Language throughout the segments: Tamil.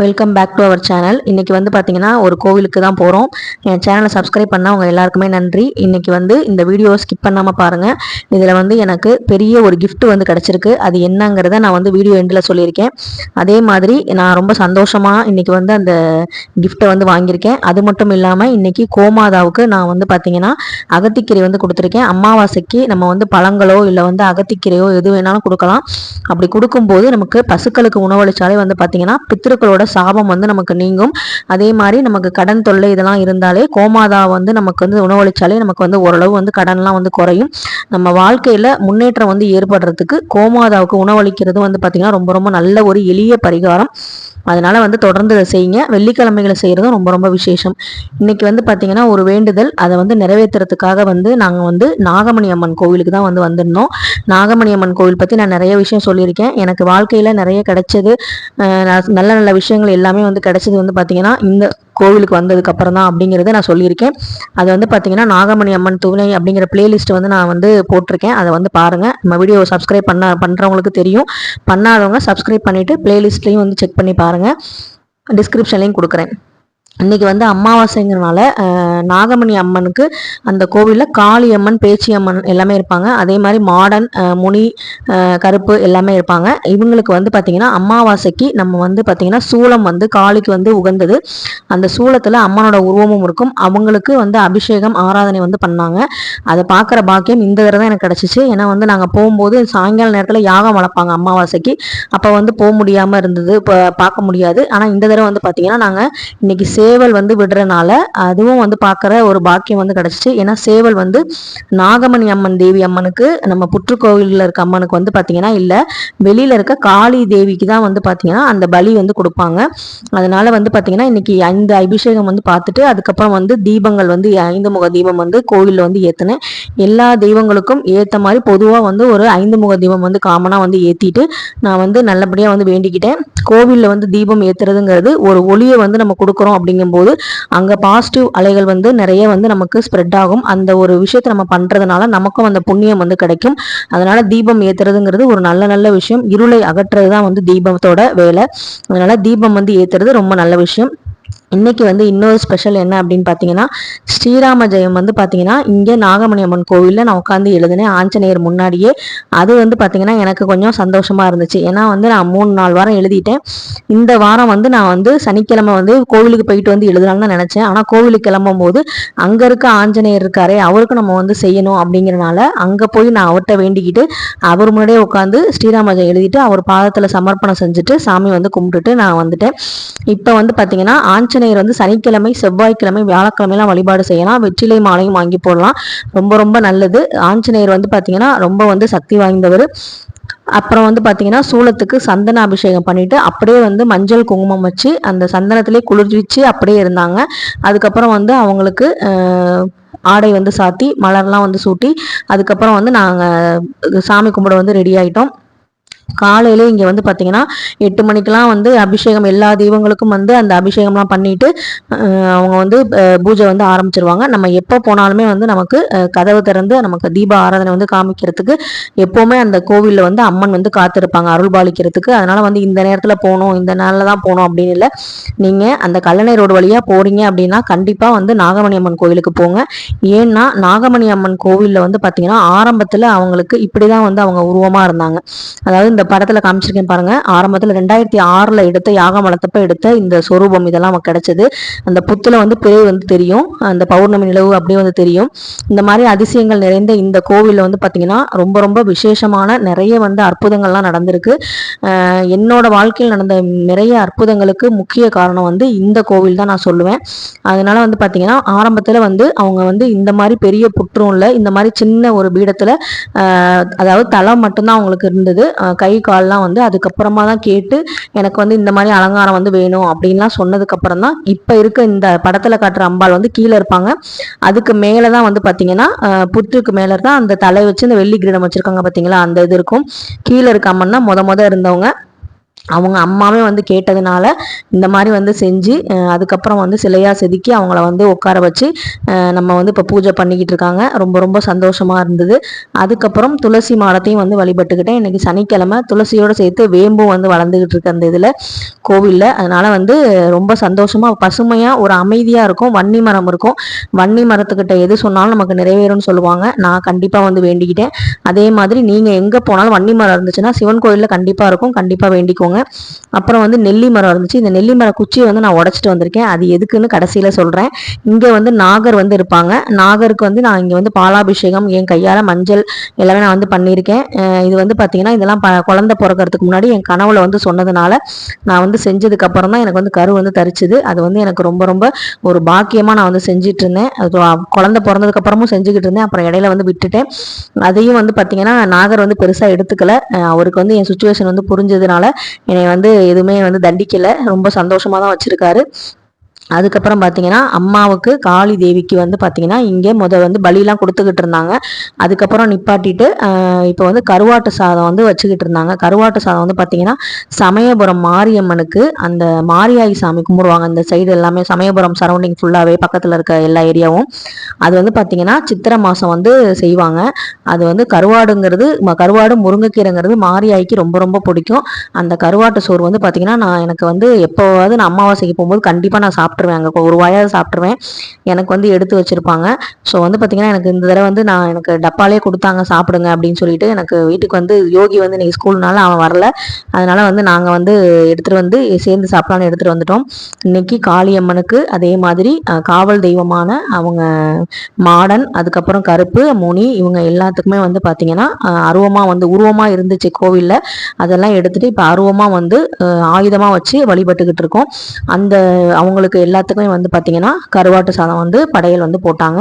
Welcome back to our channel இன்றைக்கி வந்து பார்த்திங்கன்னா ஒரு கோவிலுக்கு தான் போகிறோம் என் சேனலை சப்ஸ்கிரைப் பண்ணால் உங்கள் எல்லாருக்குமே நன்றி. இன்றைக்கி வந்து இந்த வீடியோவை ஸ்கிப் பண்ணாமல் பாருங்கள் இதில் வந்து எனக்கு பெரிய ஒரு கிஃப்ட் வந்து கிடச்சிருக்கு. அது என்னங்கிறத நான் வந்து வீடியோ எண்டில் சொல்லியிருக்கேன். அதே மாதிரி நான் ரொம்ப சந்தோஷமாக இன்றைக்கி வந்து அந்த கிஃப்ட்டை வந்து வாங்கியிருக்கேன். அது மட்டும் இல்லாமல் இன்றைக்கி கோமாதாவுக்கு நான் வந்து பார்த்திங்கன்னா அகத்திக்கீரை வந்து கொடுத்துருக்கேன். அமாவாசைக்கு நம்ம வந்து பழங்களோ இல்லை வந்து அகத்திக்கீரையோ எது வேணாலும் கொடுக்கலாம். அப்படி கொடுக்கும்போது நமக்கு பசுக்களுக்கு உணவளித்தாலே வந்து பார்த்திங்கன்னா பித்திருக்களோட சாபம் வந்து நமக்கு நீங்கும். அதே மாதிரி நமக்கு கடன் தொல்லை இதெல்லாம் இருந்தாலே கோமாதா வந்து நமக்கு வந்து உணவளிச்சாலே நமக்கு வந்து ஓரளவு வந்து கடன்லாம் வந்து குறையும். நம்ம வாழ்க்கையில முன்னேற்றம் வந்து ஏற்படுறதுக்கு கோமாதாவுக்கு உணவளிக்கிறது வந்து பார்த்தீங்கன்னா ரொம்ப ரொம்ப நல்ல ஒரு எளிய பரிகாரம். அதனால் வந்து தொடர்ந்து இதை செய்யுங்க. வெள்ளிக்கிழமைகளை செய்கிறதும் ரொம்ப ரொம்ப விசேஷம். இன்றைக்கி வந்து பார்த்திங்கன்னா ஒரு வேண்டுதல். அதை வந்து நிறைவேற்றுறதுக்காக வந்து நாங்கள் வந்து நாகமணி அம்மன் கோவிலுக்கு தான் வந்து வந்திருந்தோம். நாகமணி அம்மன் கோவில் பற்றி நான் நிறைய விஷயம் சொல்லியிருக்கேன். எனக்கு வாழ்க்கையில் நிறைய கிடைச்சது நல்ல நல்ல விஷயங்கள் எல்லாமே வந்து கிடைச்சது வந்து பார்த்திங்கன்னா இந்த கோவிலுக்கு வந்ததுக்கு அப்புறம் தான் அப்படிங்கிறத நான் சொல்லியிருக்கேன். அது வந்து பார்த்தீங்கன்னா நாகமணி அம்மன் துணை அப்படிங்கிற பிளேலிஸ்ட் வந்து நான் வந்து போட்டிருக்கேன். அதை வந்து பாருங்கள் நம்ம வீடியோ சப்ஸ்கிரைப் பண்ண பண்ணுறவங்களுக்கு தெரியும். பண்ணாதவங்க சப்ஸ்கிரைப் பண்ணிவிட்டு பிளேலிஸ்ட்லையும் வந்து செக் பண்ணி பாருங்கள் டிஸ்கிரிப்ஷன்லையும் கொடுக்குறேன். இன்றைக்கி வந்து அமாவாசைங்கிறனால நாகமணி அம்மனுக்கு அந்த கோவிலில் காளியம்மன் பேச்சியம்மன் எல்லாமே இருப்பாங்க. அதே மாதிரி மாடன் முனி கருப்பு எல்லாமே இருப்பாங்க. இவங்களுக்கு வந்து பார்த்திங்கன்னா அமாவாசைக்கு நம்ம வந்து பார்த்திங்கன்னா சூளம் வந்து காளிக்கு வந்து உகந்தது. அந்த சூளத்தில் அம்மனோட உருவமும் இருக்கும். அவங்களுக்கு வந்து அபிஷேகம் ஆராதனை வந்து பண்ணாங்க. அதை பார்க்குற பாக்கியம் இந்த தடவை தான் எனக்கு கிடச்சிச்சு. ஏன்னா வந்து நாங்கள் போகும்போது சாயங்கால நேரத்தில் யாகம் வளர்ப்பாங்க அமாவாசைக்கு. அப்போ வந்து போக முடியாமல் இருந்தது இப்போ பார்க்க முடியாது. ஆனால் இந்த தடவை வந்து பார்த்திங்கன்னா நாங்கள் இன்றைக்கி சே சேவல் வந்து விடுறனால அதுவும் வந்து பார்க்குற ஒரு பாக்கியம் வந்து கிடச்சிச்சு. ஏன்னா சேவல் வந்து நாகமணி அம்மன் தேவி அம்மனுக்கு நம்ம புற்றுக்கோவிலில் இருக்க அம்மனுக்கு வந்து பார்த்திங்கன்னா இல்லை வெளியில் இருக்க காளி தேவிக்கு தான் வந்து பார்த்திங்கன்னா அந்த பலி வந்து கொடுப்பாங்க. அதனால வந்து பார்த்திங்கன்னா இன்னைக்கு ஐந்து அபிஷேகம் வந்து பார்த்துட்டு அதுக்கப்புறம் வந்து தீபங்கள் வந்து ஐந்து முக தீபம் வந்து கோவிலில் வந்து ஏற்றினேன் எல்லா தெய்வங்களுக்கும் ஏற்ற மாதிரி பொதுவாக வந்து ஒரு ஐந்து முக தீபம் வந்து காமனாக வந்து ஏற்றிட்டு நான் வந்து நல்லபடியாக வந்து வேண்டிக்கிட்டேன். கோவிலில் வந்து தீபம் ஏற்றுறதுங்கிறது ஒரு ஒளியை வந்து நம்ம கொடுக்குறோம் அப்படிங்கும்போது அங்கே பாசிட்டிவ் அலைகள் வந்து நிறைய வந்து நமக்கு ஸ்ப்ரெட் ஆகும். அந்த ஒரு விஷயத்தை நம்ம பண்ணுறதுனால நமக்கும் அந்த புண்ணியம் வந்து கிடைக்கும். அதனால தீபம் ஏற்றுறதுங்கிறது ஒரு நல்ல நல்ல விஷயம். இருளை அகற்றுறது தான் வந்து தீபத்தோட வேலை. அதனால தீபம் வந்து ஏற்றுறது ரொம்ப நல்ல விஷயம். இன்றைக்கி வந்து இன்னொரு ஸ்பெஷல் என்ன அப்படின்னு பார்த்தீங்கன்னா ஸ்ரீராம ஜெயம் வந்து பார்த்தீங்கன்னா இங்கே நாகமணி அம்மன் கோவிலில் நான் உட்காந்து எழுதினேன். ஆஞ்சநேயர் முன்னாடியே. அது வந்து பார்த்தீங்கன்னா எனக்கு கொஞ்சம் சந்தோஷமாக இருந்துச்சு. ஏன்னா வந்து நான் மூணு நாலு வாரம் எழுதிட்டேன். இந்த வாரம் வந்து நான் வந்து சனிக்கிழமை வந்து கோவிலுக்கு போயிட்டு வந்து எழுதலாம்னு தான் நினச்சேன். ஆனால் கோவிலுக்கு கிளம்பும் போது அங்கே இருக்க ஆஞ்சநேயர் இருக்காரே அவருக்கு நம்ம வந்து செய்யணும் அப்படிங்கிறனால அங்கே போய் நான் அவர்கிட்ட வேண்டிக்கிட்டு அவர் முன்னாடியே உட்காந்து ஸ்ரீராம ஜெயம் எழுதிட்டு அவர் பாதத்தில் சமர்ப்பணம் செஞ்சுட்டு சாமி வந்து கும்பிட்டுட்டு நான் வந்துட்டேன். இப்போ வந்து பார்த்தீங்கன்னா ஆஞ்சநேயர் வந்து சனிக்கிழமை செவ்வாய்க்கிழமை வியாழக்கிழமைலாம் வழிபாடு செய்யலாம். வெற்றிலை மாலையும் வாங்கி போடலாம். ரொம்ப ரொம்ப நல்லது. ஆஞ்சநேயர் வந்து பார்த்தீங்கன்னா ரொம்ப வந்து சக்தி வாய்ந்தவர். அப்புறம் வந்து பார்த்தீங்கன்னா சூளத்துக்கு சந்தன அபிஷேகம் பண்ணிட்டு அப்படியே வந்து மஞ்சள் குங்குமம் வச்சு அந்த சந்தனத்திலே குளிர்விச்சு அப்படியே இருந்தாங்க. அதுக்கப்புறம் வந்து அவங்களுக்கு ஆடை வந்து சாத்தி மலர்லாம் வந்து சூட்டி அதுக்கப்புறம் வந்து நாங்கள் சாமி கும்பிட வந்து ரெடி ஆகிட்டோம் காலையில இங்கே வந்து பார்த்தீங்கன்னா எட்டு மணிக்கெல்லாம் வந்து அபிஷேகம் எல்லா தெய்வங்களுக்கும் வந்து அந்த அபிஷேகம்லாம் பண்ணிட்டு அவங்க வந்து பூஜை வந்து ஆரம்பிச்சிருவாங்க. நம்ம எப்போ போனாலுமே வந்து நமக்கு கதவு திறந்து நமக்கு தீப ஆராதனை வந்து காமிக்கிறதுக்கு எப்போவுமே அந்த கோவிலில் வந்து அம்மன் வந்து காத்திருப்பாங்க அருள் பாலிக்கிறதுக்கு. அதனால வந்து இந்த நேரத்தில் போகணும் இந்த நாளில் தான் போகணும் அப்படின்னு இல்லை. நீங்கள் அந்த கல்லணை ரோடு வழியாக போறீங்க அப்படின்னா கண்டிப்பாக வந்து நாகமணி அம்மன் கோவிலுக்கு போங்க. ஏன்னா நாகமணி அம்மன் கோவிலில் வந்து பார்த்தீங்கன்னா ஆரம்பத்தில் அவங்களுக்கு இப்படி தான் வந்து அவங்க உருவமாக இருந்தாங்க. அதாவது இந்த படத்துல காமிச்சிருக்கேன் பாருங்க. ஆரம்பத்துல ரெண்டாயிரத்தி ஆறுல எடுத்த யாகமலத்தப்ப எடுத்த இந்த சொரூபம் இதெல்லாம் நமக்கு கிடைச்சது. அந்த புத்துல வந்து பிறை வந்து தெரியும். அந்த பௌர்ணமி நிலவு அப்படியே வந்து தெரியும். இந்த மாதிரி அதிசயங்கள் நிறைந்த இந்த கோவிலில் வந்து பாத்தீங்கன்னா ரொம்ப ரொம்ப விசேஷமான நிறைய வந்து அற்புதங்கள்லாம் நடந்திருக்கு. என்னோட வாழ்க்கையில் நடந்த நிறைய அற்புதங்களுக்கு முக்கிய காரணம் வந்து இந்த கோவில் தான் நான் சொல்லுவேன். அதனால வந்து பாத்தீங்கன்னா ஆரம்பத்துல வந்து அவங்க வந்து இந்த மாதிரி பெரிய புற்றும் இல்லை இந்த மாதிரி சின்ன ஒரு பீடத்துல அதாவது தலை மட்டும்தான் அவங்களுக்கு இருந்தது. கை கை கால்லாம் வந்து அதுக்கப்புறமா தான் கேட்டு எனக்கு வந்து இந்த மாதிரி அலங்காரம் வந்து வேணும் அப்படின்லாம் சொன்னதுக்கப்புறம் தான் இப்போ இருக்க இந்த படத்தில் காட்டுற அம்பாள் வந்து கீழே இருப்பாங்க. அதுக்கு மேலே தான் வந்து பார்த்தீங்கன்னா புத்துக்கு மேலே தான் அந்த தலை வச்சு இந்த வெள்ளி கிரீடம் வச்சுருக்காங்க பார்த்தீங்களா அந்த இது இருக்கும். கீழே இருக்க அம்மன் தான் முத முத இருந்தவங்க. அவங்க அம்மாவே வந்து கேட்டதுனால இந்த மாதிரி வந்து செஞ்சு அதுக்கப்புறம் வந்து சிலையாக செதுக்கி அவங்கள வந்து உட்கார வச்சு நம்ம வந்து இப்போ பூஜை பண்ணிக்கிட்டு இருக்காங்க. ரொம்ப ரொம்ப சந்தோஷமாக இருந்தது. அதுக்கப்புறம் துளசி மாடத்தையும் வந்து வழிபட்டுக்கிட்டேன். இன்றைக்கி சனிக்கிழமை துளசியோடு சேர்த்து வேம்பும் வந்து வளர்ந்துக்கிட்டு இருக்கு அந்த இதில் கோவிலில். அதனால் வந்து ரொம்ப சந்தோஷமாக பசுமையாக ஒரு அமைதியாக இருக்கும். வன்னி மரம் இருக்கும். வன்னி மரத்துக்கிட்ட எது சொன்னாலும் நமக்கு நிறைவேறும்னு சொல்லுவாங்க. நான் கண்டிப்பாக வந்து வேண்டிக்கிட்டேன். அதே மாதிரி நீங்கள் எங்கே போனாலும் வன்னி மரம் இருந்துச்சுன்னா சிவன் கோயிலில் கண்டிப்பாக இருக்கும். கண்டிப்பாக வேண்டிக்கோங்க. அப்புறம் வந்து நெல்லி மரம் இருந்துச்சு. இந்த நெல்லி மர குச்சியை வந்து நான் உடச்சிட்டு வந்திருக்கேன். அது எதுக்குன்னு கடைசியில் சொல்கிறேன் இங்கே வந்து நாகர் வந்து இருப்பாங்க. நாகருக்கு வந்து நான் இங்கே வந்து பாலாபிஷேகம் என் கையால் மஞ்சள் எல்லாமே நான் வந்து பண்ணியிருக்கேன். இது வந்து பார்த்தீங்கன்னா இதெல்லாம் ப குழந்த பிறக்கிறதுக்கு முன்னாடி என் கனவுல வந்து சொன்னதுனால நான் வந்து செஞ்சதுக்கப்புறம் தான் எனக்கு வந்து கரு வந்து தரிச்சுது. அது வந்து எனக்கு ரொம்ப ரொம்ப ஒரு பாக்கியமாக நான் வந்து செஞ்சுட்டு இருந்தேன் அது குழந்தை பிறந்ததுக்கு அப்புறமும் செஞ்சுக்கிட்டு இருந்தேன். அப்புறம் இடையில வந்து விட்டுட்டேன். அதையும் வந்து பார்த்தீங்கன்னா நாகர் வந்து பெருசாக எடுத்துக்கல. அவருக்கு வந்து என் சுச்சுவேஷன் வந்து புரிஞ்சதுனால என்னை வந்து எதுவுமே வந்து தண்டிக்கலை. ரொம்ப சந்தோஷமாக தான் வச்சுருக்காரு. அதுக்கப்புறம் பார்த்தீங்கன்னா அம்மாவுக்கு காளி தேவிக்கு வந்து பார்த்தீங்கன்னா இங்கே முத வந்து பலிலாம் கொடுத்துக்கிட்டு இருந்தாங்க. அதுக்கப்புறம் நிப்பாட்டிட்டு இப்போ வந்து கருவாட்டு சாதம் வந்து வச்சுக்கிட்டு இருந்தாங்க. கருவாட்டு சாதம் வந்து பார்த்தீங்கன்னா சமயபுரம் மாரியம்மனுக்கு அந்த மாரியாயி சாமி கும்பிடுவாங்க. அந்த சைடு எல்லாமே சமயபுரம் சரௌண்டிங் ஃபுல்லாகவே பக்கத்தில் இருக்க எல்லா ஏரியாவும் அது வந்து பார்த்தீங்கன்னா சித்திரை மாதம் வந்து செய்வாங்க. அது வந்து கருவாடுங்கிறது கருவாடு முருங்கைக்கீரைங்கிறது மாரியாய்க்கு ரொம்ப ரொம்ப பிடிக்கும். அந்த கருவாட்டு சோறு வந்து பார்த்தீங்கன்னா நான் எனக்கு வந்து எப்போவாவது நான் அமாவாசைக்கு போகும்போது கண்டிப்பாக நான் சாப்பிட்டு சாப்பிட்ருவேன் அங்கே. ஒரு வாயாவது சாப்பிட்ருவேன் எனக்கு வந்து எடுத்து வச்சுருப்பாங்க. ஸோ வந்து பார்த்திங்கன்னா எனக்கு இந்த தடவை வந்து நான் எனக்கு டப்பாலே கொடுத்தாங்க சாப்பிடுங்க அப்படின்னு சொல்லிட்டு எனக்கு வீட்டுக்கு வந்து யோகி வந்து இன்றைக்கி ஸ்கூல்னால அவன் வரல. அதனால் வந்து நாங்கள் வந்து எடுத்துகிட்டு வந்து சேர்ந்து சாப்பிடலான்னு எடுத்துகிட்டு வந்துட்டோம். இன்றைக்கி காளியம்மனுக்கு அதே மாதிரி காவல் தெய்வமான அவங்க மாடன் அதுக்கப்புறம் கருப்பு முனி இவங்க எல்லாத்துக்குமே வந்து பார்த்திங்கன்னா அருவமாக வந்து உருவமாக இருந்துச்சு கோவிலில். அதெல்லாம் எடுத்துகிட்டு இப்போ அருவமாக வந்து ஆயுதமாக வச்சு வழிபட்டுக்கிட்டு இருக்கோம். அந்த அவங்களுக்கு எல்லாத்துக்குமே வந்து பார்த்திங்கன்னா கருவாட்டு சாதம் வந்து படையல் வந்து போட்டாங்க.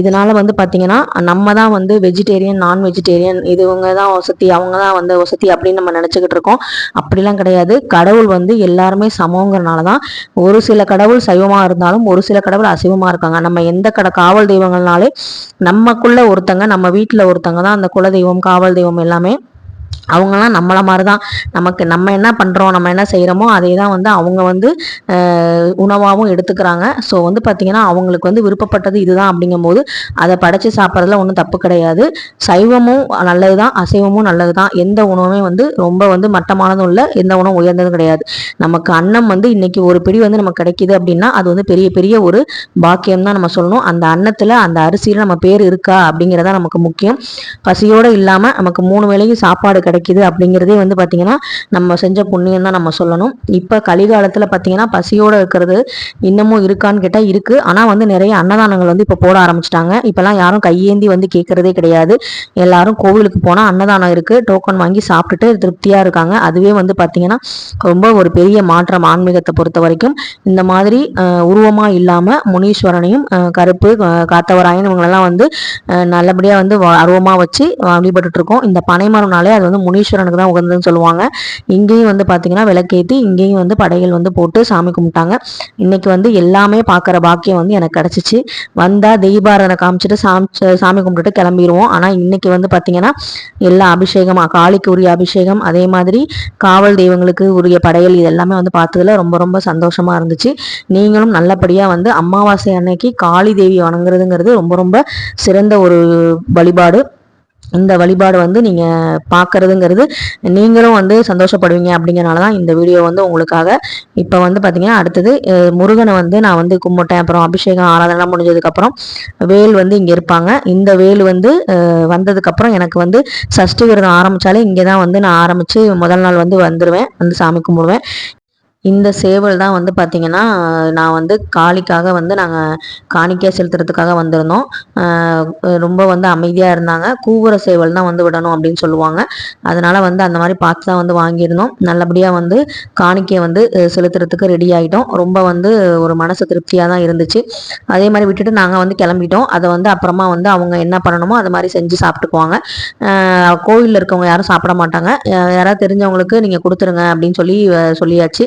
இதனால் வந்து பார்த்திங்கன்னா நம்ம தான் வந்து வெஜிடேரியன் நான் வெஜிடேரியன் இது இவங்க தான் வசதி அவங்க தான் வந்து வசதி அப்படின்னு நம்ம நினச்சிக்கிட்டு இருக்கோம். அப்படிலாம் கிடையாது. கடவுள் வந்து எல்லாருமே சமங்கிறனால தான் ஒரு சில கடவுள் சைவமாக இருந்தாலும் ஒரு சில கடவுள் அசைவமாக இருக்காங்க. நம்ம எந்த கட காவல் தெய்வங்கள்னாலே நமக்குள்ள ஒருத்தங்க நம்ம வீட்டில் ஒருத்தங்க தான் அந்த குல தெய்வம் காவல் தெய்வம் எல்லாமே அவங்களாம் நம்மளை மாதிரி தான் நமக்கு நம்ம என்ன பண்ணுறோம் நம்ம என்ன செய்கிறோமோ அதே தான் வந்து அவங்க வந்து உணவாகவும் எடுத்துக்கிறாங்க. ஸோ வந்து பார்த்திங்கன்னா அவங்களுக்கு வந்து விருப்பப்பட்டது இதுதான் அப்படிங்கும்போது அதை படைச்சி சாப்பிட்றதுல ஒன்றும் தப்பு கிடையாது. சைவமும் நல்லது தான் அசைவமும் நல்லது தான் எந்த உணவுமே வந்து ரொம்ப வந்து மட்டமானதும் இல்லை எந்த உணவும் உயர்ந்ததும் கிடையாது. நமக்கு அன்னம் வந்து இன்றைக்கி ஒரு பிடி வந்து நமக்கு கிடைக்கிது அப்படின்னா அது வந்து பெரிய பெரிய ஒரு பாக்கியம் தான் நம்ம சொல்லணும். அந்த அன்னத்தில் அந்த அரிசியில் நம்ம பேர் இருக்கா அப்படிங்கிறதா நமக்கு முக்கியம். பசியோடு இல்லாமல் நமக்கு மூணு வேளையும் சாப்பாடு கிடைக்கும் கிடைக்குது அப்படிங்கிறதே வந்து பார்த்திங்கன்னா நம்ம செஞ்ச புண்ணியம் தான் நம்ம சொல்லணும். இப்போ கலிகாலத்தில் பார்த்திங்கன்னா பசியோடு இருக்கிறது இன்னமும் இருக்கான்னு கேட்டால் இருக்குது ஆனால் வந்து நிறைய அன்னதானங்கள் வந்து இப்போ போட ஆரம்பிச்சிட்டாங்க. இப்போலாம் யாரும் கையேந்தி வந்து கேட்குறதே கிடையாது. எல்லாரும் கோவிலுக்கு போனால் அன்னதானம் இருக்குது டோக்கன் வாங்கி சாப்பிட்டுட்டு திருப்தியாக இருக்காங்க. அதுவே வந்து பார்த்திங்கன்னா ரொம்ப ஒரு பெரிய மாற்றம் ஆன்மீகத்தை பொறுத்த வரைக்கும். இந்த மாதிரி உருவமாக இல்லாமல் முனீஸ்வரனையும் கருப்பு காத்தவராயன் இவங்களெல்லாம் வந்து நல்லபடியாக வந்து அருவமாக வச்சு வழிபட்டுருக்கோம் இருக்கோம். இந்த பனைமரம்னாலே அது வந்து முனீஸ்வரனுக்கு தான் உகந்ததுன்னு சொல்லுவாங்க. இங்கேயும் வந்து பார்த்தீங்கன்னா விளக்கேற்றி இங்கேயும் வந்து படைகள் வந்து போட்டு சாமி கும்பிட்டாங்க. இன்னைக்கு வந்து எல்லாமே பார்க்குற பாக்கியம் வந்து எனக்கு கிடச்சிச்சு. வந்தால் தெய்வாரனை காமிச்சிட்டு சாமி சாமி கும்பிட்டுட்டு கிளம்பிடுவோம் ஆனால் இன்னைக்கு வந்து பார்த்தீங்கன்னா எல்லா அபிஷேகமாக காளிக்கு உரிய அபிஷேகம் அதே மாதிரி காவல் தெய்வங்களுக்கு உரிய படையல் இது எல்லாமே வந்து பார்த்ததுல ரொம்ப ரொம்ப சந்தோஷமாக இருந்துச்சு. நீங்களும் நல்லபடியாக வந்து அமாவாசை அன்னைக்கு காளி தேவி வணங்குறதுங்கிறது ரொம்ப ரொம்ப சிறந்த ஒரு வழிபாடு. இந்த வழிபாடு வந்து நீங்கள் பார்க்குறதுங்கிறது நீங்களும் வந்து சந்தோஷப்படுவீங்க அப்படிங்கிறனால தான் இந்த வீடியோ வந்து உங்களுக்காக. இப்போ வந்து பார்த்தீங்கன்னா அடுத்தது முருகனை வந்து நான் வந்து கும்பிட்டேன். அப்புறம் அபிஷேகம் ஆராதனை முடிஞ்சதுக்கப்புறம் வேல் வந்து இங்கே இருப்பாங்க. இந்த வேல் வந்து வந்ததுக்கப்புறம் எனக்கு வந்து சஷ்டி விரதம் ஆரம்பித்தாலே இங்கே தான் வந்து நான் ஆரம்பித்து முதல் நாள் வந்து வந்துடுவேன் வந்து சாமி கும்பிடுவேன். இந்த சேவல் தான் வந்து பார்த்திங்கன்னா நான் வந்து காளிக்காக வந்து நாங்கள் காணிக்கை செலுத்துறதுக்காக வந்திருந்தோம். ரொம்ப வந்து அமைதியாக இருந்தாங்க. கூவுற சேவல் தான் வந்து விடணும் அப்படின்னு சொல்லுவாங்க. அதனால் வந்து அந்த மாதிரி பார்த்து தான் வந்து வாங்கியிருந்தோம். நல்லபடியாக வந்து காணிக்கையை வந்து செலுத்துறதுக்கு ரெடி ஆகிட்டோம் ரொம்ப வந்து ஒரு மனசு திருப்தியாக தான் இருந்துச்சு. அதே மாதிரி விட்டுட்டு நாங்கள் வந்து கிளம்பிட்டோம். அதை வந்து அப்புறமா வந்து அவங்க என்ன பண்ணணுமோ அது மாதிரி செஞ்சு சாப்பிட்டுக்குவாங்க. கோவிலில் இருக்கவங்க யாரும் சாப்பிட மாட்டாங்க. யாராவது தெரிஞ்சவங்களுக்கு நீங்கள் கொடுத்துருங்க அப்படின்னு சொல்லி சொல்லியாச்சு.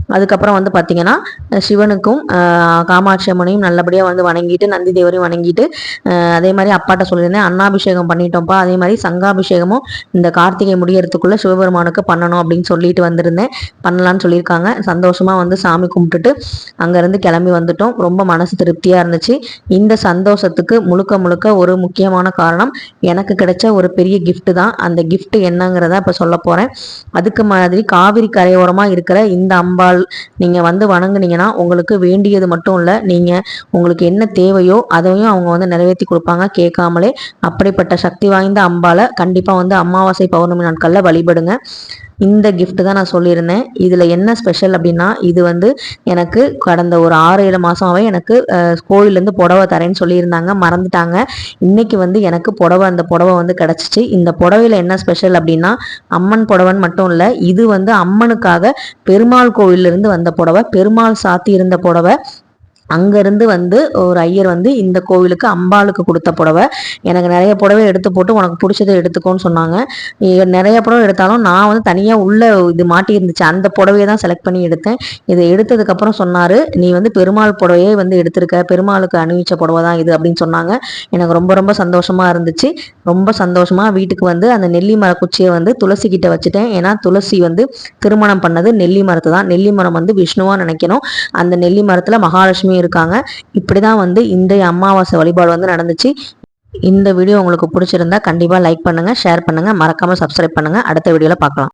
அதுக்கப்புறம் வந்து பார்த்திங்கன்னா சிவனுக்கும் காமாட்சி அம்மனையும் நல்லபடியாக வந்து வணங்கிட்டு நந்தி தேவரையும் வணங்கிட்டு அதே மாதிரி அப்பாட்ட சொல்லியிருந்தேன் அண்ணாபிஷேகம் பண்ணிட்டோம்ப்பா. அதே மாதிரி சங்காபிஷேகமும் இந்த கார்த்திகை முடியறதுக்குள்ளே சிவபெருமானுக்கு பண்ணணும் அப்படின்னு சொல்லிட்டு வந்திருந்தேன். பண்ணலான்னு சொல்லியிருக்காங்க. சந்தோஷமாக வந்து சாமி கும்பிட்டுட்டு அங்கேருந்து கிளம்பி வந்துட்டோம். ரொம்ப மனசு திருப்தியாக இருந்துச்சு. இந்த சந்தோஷத்துக்கு முழுக்க முழுக்க ஒரு முக்கியமான காரணம் எனக்கு கிடைச்ச ஒரு பெரிய கிஃப்ட் தான். அந்த கிஃப்ட் என்னங்கிறத இப்போ சொல்ல போகிறேன் அதுக்கு மாதிரி காவிரி கரையோரமாக இருக்கிற இந்த அம்பாள் நீங்கள் வந்து வணங்குனீங்கன்னா உங்களுக்கு வேண்டியது மட்டும் இல்லை. நீங்கள் உங்களுக்கு என்ன தேவையோ அதையும் அவங்க வந்து நிறைவேற்றி கொடுப்பாங்க. கேட்காமலே அப்படிப்பட்ட சக்தி வாய்ந்த அம்பாலை கண்டிப்பாக வந்து அமாவாசை பௌர்ணமி நாட்களில் வழிபடுங்க. இந்த கிஃப்ட் தான் நான் சொல்லியிருந்தேன். இதில் என்ன ஸ்பெஷல் அப்படின்னா இது வந்து எனக்கு கடந்த ஒரு ஆறு ஏழு மாதமாகவே எனக்கு கோயிலேருந்து புடவை தரேன்னு சொல்லியிருந்தாங்க. மறந்துட்டாங்க. இன்னைக்கு வந்து எனக்கு புடவை அந்த புடவை வந்து கிடச்சிச்சு. இந்த புடவையில் என்ன ஸ்பெஷல் அப்படின்னா அம்மன் புடவைன்னு மட்டும் இல்லை இது வந்து அம்மனுக்காக பெருமாள் கோவிலிருந்து வந்த புடவை பெருமாள் சாத்தி இருந்த புடவை. அங்கேருந்து வந்து ஒரு ஐயர் வந்து இந்த கோவிலுக்கு அம்பாளுக்கு கொடுத்த புடவை. எனக்கு நிறைய புடவை எடுத்து போட்டு உனக்கு பிடிச்சதை எடுத்துக்கோன்னு சொன்னாங்க. நிறைய புடவை எடுத்தாலும் நான் வந்து தனியாக உள்ள இது மாட்டி இருந்துச்சு. அந்த புடவையை தான் செலக்ட் பண்ணி எடுத்தேன். இதை எடுத்ததுக்கப்புறம் சொன்னார் நீ வந்து பெருமாள் புடவையே வந்து எடுத்திருக்க. பெருமாளுக்கு அணிவிச்ச புடவை தான் இது அப்படின்னு சொன்னாங்க. எனக்கு ரொம்ப ரொம்ப சந்தோஷமாக இருந்துச்சு. ரொம்ப சந்தோஷமாக வீட்டுக்கு வந்து அந்த நெல்லி மர குச்சியை வந்து துளசி கிட்ட வச்சுட்டேன். ஏன்னா துளசி வந்து திருமணம் பண்ணது நெல்லி மரத்தை தான் நெல்லி மரம் வந்து விஷ்ணுவாக நினைக்கணும். அந்த நெல்லி மரத்தில் மகாலட்சுமி இருக்காங்க இப்படி தான் வந்து இந்த அமாவாசை வழிபாடு வந்து நடந்துச்சு. இந்த வீடியோ உங்களுக்கு பிடிச்சிருந்தா கண்டிப்பாக லைக் பண்ணுங்கள் ஷேர் பண்ணுங்கள் மறக்காமல் சப்ஸ்கிரைப் பண்ணுங்கள் அடுத்த வீடியோவில் பார்க்கலாம்.